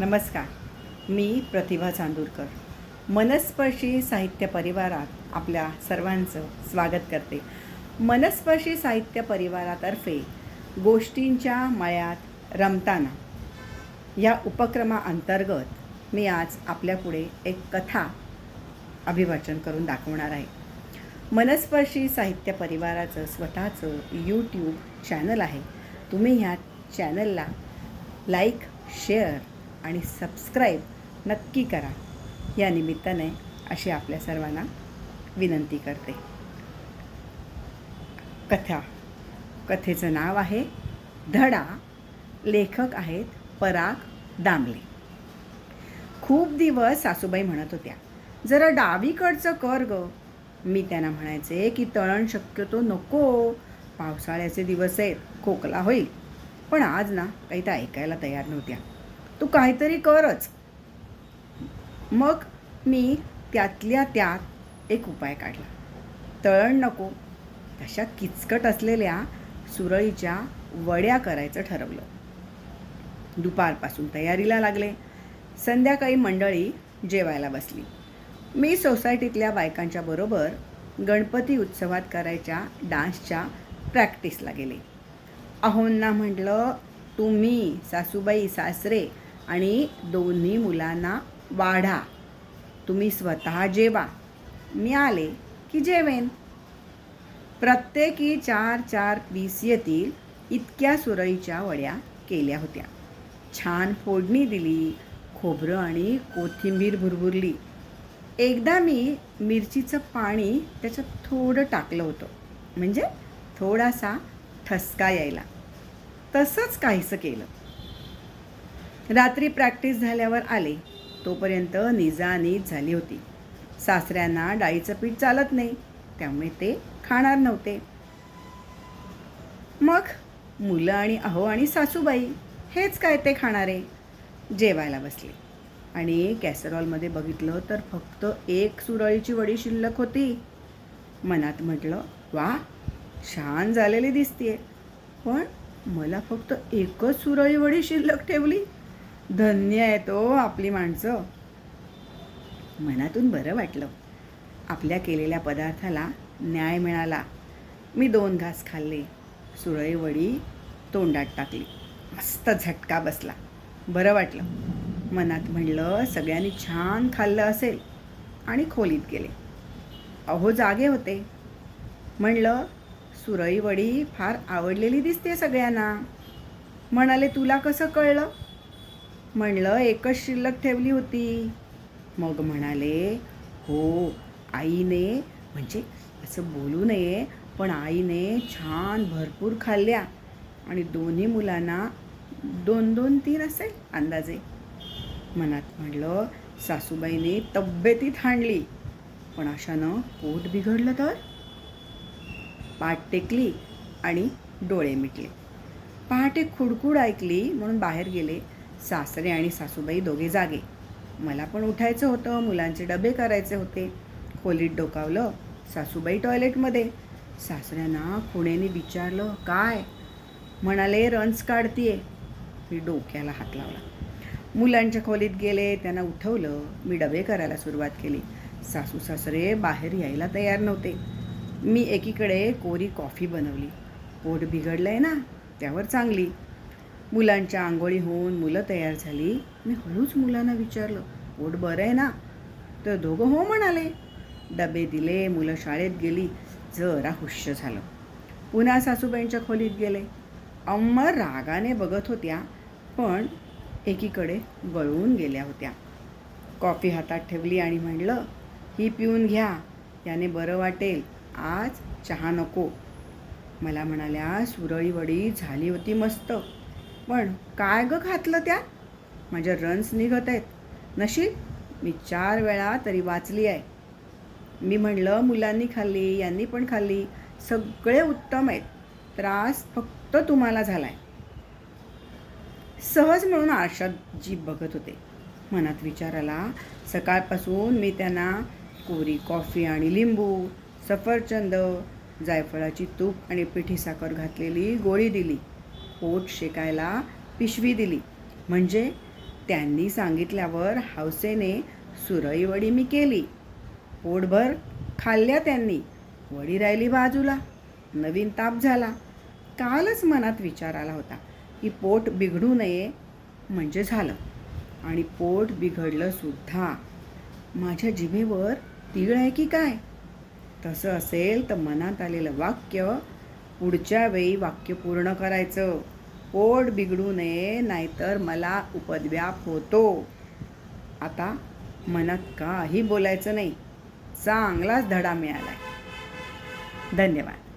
नमस्कार. मी प्रतिभा चांदूरकर. मनस्पर्शी साहित्य परिवारात आपल्या सर्वांचं स्वागत करते. मनस्पर्शी साहित्य परिवारातर्फे गोष्टींच्या मळ्यात रमताना या उपक्रमाअंतर्गत मी आज आपल्यापुढे एक कथा अभिवाचन करून दाखवणार आहे. मनस्पर्शी साहित्य परिवाराचं स्वतःचं यूट्यूब चॅनल आहे. तुम्ही ह्या चॅनलला लाईक शेअर आणि सबस्क्राईब नक्की करा. या निमित्ताने अशी आपल्या सर्वांना विनंती करते. कथा. कथेचं नाव आहे धडा. लेखक आहेत पराग दामले. खूप दिवस सासूबाई म्हणत होत्या जरा डावीकडचं कर ग. मी त्यांना म्हणायचे की तळण शक्यतो नको. पावसाळ्याचे दिवस आहेत खोकला होईल. पण आज ना काही त्या ऐकायला तयार नव्हत्या. तू काहीतरी करच. मग मी त्यातल्या त्यात एक उपाय काढला. तळण नको. तशा किचकट असलेल्या सुरळीच्या वड्या करायचं ठरवलं. दुपारपासून तयारीला लागले. संध्याकाळी मंडळी जेवायला बसली. मी सोसायटीतल्या बायकांच्या बरोबर गणपती उत्सवात करायच्या डान्सच्या प्रॅक्टिसला गेले. अहोंना म्हटलं तुम्ही सासूबाई सासरे आणि दोन्ही मुलांना वाढा. तुम्ही स्वतः जेवा. मी आले की जेवेन. प्रत्येकी चार चार पीस येतील इतक्या सुरळीच्या वड्या केल्या होत्या. छान फोडणी दिली खोबरं आणि कोथिंबीर भुरभुरली. एकदा मी मिरचीचं पाणी त्याच्यात थोडं टाकलं होतं. म्हणजे थोडासा ठसका यायला. तसंच काहीसं केलं. रात्री प्रॅक्टिस झाल्यावर आले. तोपर्यंत निजानीज झाली होती. सासऱ्यांना डाळीचं पीठ चालत नाही. त्यामुळे ते खाणार नव्हते. मग मुलं आणि अहो आणि सासूबाई हेच काय ते खाणारे? जेवायला बसले. आणि कॅसरॉलमध्ये बघितलं तर फक्त एक सुरळीची वडी शिल्लक होती. मनात म्हटलं वा छान झालेली दिसतीये. पण मला फक्त एकच सुरळी वडी शिल्लक ठेवली. धन्य आहे तो आपली माणसं. मनातून बरं वाटलं. आपल्या केलेल्या पदार्थाला न्याय मिळाला. मी दोन घास खाल्ले. सुरळी वडी तोंडात टाकली. मस्त झटका बसला. बरं वाटलं. मनात म्हणलं सगळ्यांनी छान खाल्लं असेल. आणि खोलीत गेले. अहो जागे होते. म्हणलं सुरळी वडी फार आवडलेली दिसते सगळ्यांना. म्हणाले तुला कसं कळलं? म्हणलं एकच शिल्लक ठेवली होती. मग म्हणाले हो आईने म्हणजे असं बोलू नये पण आईने छान भरपूर खाल्ल्या आणि दोन्ही मुलांना दोन दोन तीन असेल अंदाजे. मनात म्हणलं सासूबाईने तब्येतीत हाणली पण अशानं पोट बिघडलं तर? पाठ टेकली आणि डोळे मिटले. पहाटे खुडखुड ऐकली म्हणून बाहेर गेले. सासरे आणि सासूबाई दोघे जागे. मला पण उठायचं होतं मुलांचे डबे करायचे होते. खोलीत डोकावलं सासूबाई टॉयलेटमध्ये. सासऱ्यांना खुण्याने विचारलं काय? म्हणाले रन्स काढतीये. मी डोक्याला हात लावला. मुलांच्या खोलीत गेले त्यांना उठवलं. मी डबे करायला सुरुवात केली. सासू सासरे बाहेर यायला तयार नव्हते. मी एकीकडे कोरी कॉफी बनवली. पोट बिघडलं आहे ना त्यावर चांगली. मुलांच्या आंघोळी होऊन मुलं तयार झाली. मी हळूच मुलांना विचारलं पोट बरं आहे ना? तर दोघं हो म्हणाले. डबे दिले मुलं शाळेत गेली जरा हुश्य झालं. पुन्हा सासूबाईंच्या खोलीत गेले. अम्म रागाने बघत होत्या पण एकीकडे गळून गेल्या होत्या. कॉफी हातात ठेवली आणि म्हणलं ही पिऊन घ्या याने बरं वाटेल. आज चहा नको. मला म्हणाल्या सुरळी वडी झाली होती मस्त. पण काय ग घातलं त्या माझ्या रन्स निघत आहेत. नशीब मी चार वेळा तरी वाचली आहे. मी म्हणलं मुलांनी खाल्ली यांनी पण खाल्ली सगळे उत्तम आहेत. त्रास फक्त तुम्हाला झाला आहे सहज म्हणून आरशात जीभ बघत होते. मनात विचार आला सकाळपासून मी त्यांना कोरी कॉफी आणि लिंबू सफरचंद जायफळाची तूप आणि पिठी साखर घातलेली गोळी दिली. पोट शेकायला पिशवी दिली. म्हणजे त्यांनी सांगितल्यावर हौसेने सुरईवडी मी केली. पोटभर खाल्ल्या त्यांनी. वडी राहिली बाजूला. नवीन ताप झाला. कालच मनात विचार आला होता की पोट बिघडू नये म्हणजे झालं. आणि पोट बिघडलं सुद्धा. माझ्या जिभेवर तीळ आहे की काय? तसं असेल तर मनात आलेलं वाक्य पुढच्या वेळी वाक्य पूर्ण करायचं. पोट बिघडू नये नाहीतर मला उपद्व्याप होतो. आता मनात काही बोलायचं नाही. चांगलाच धडा मिळाला धन्यवाद.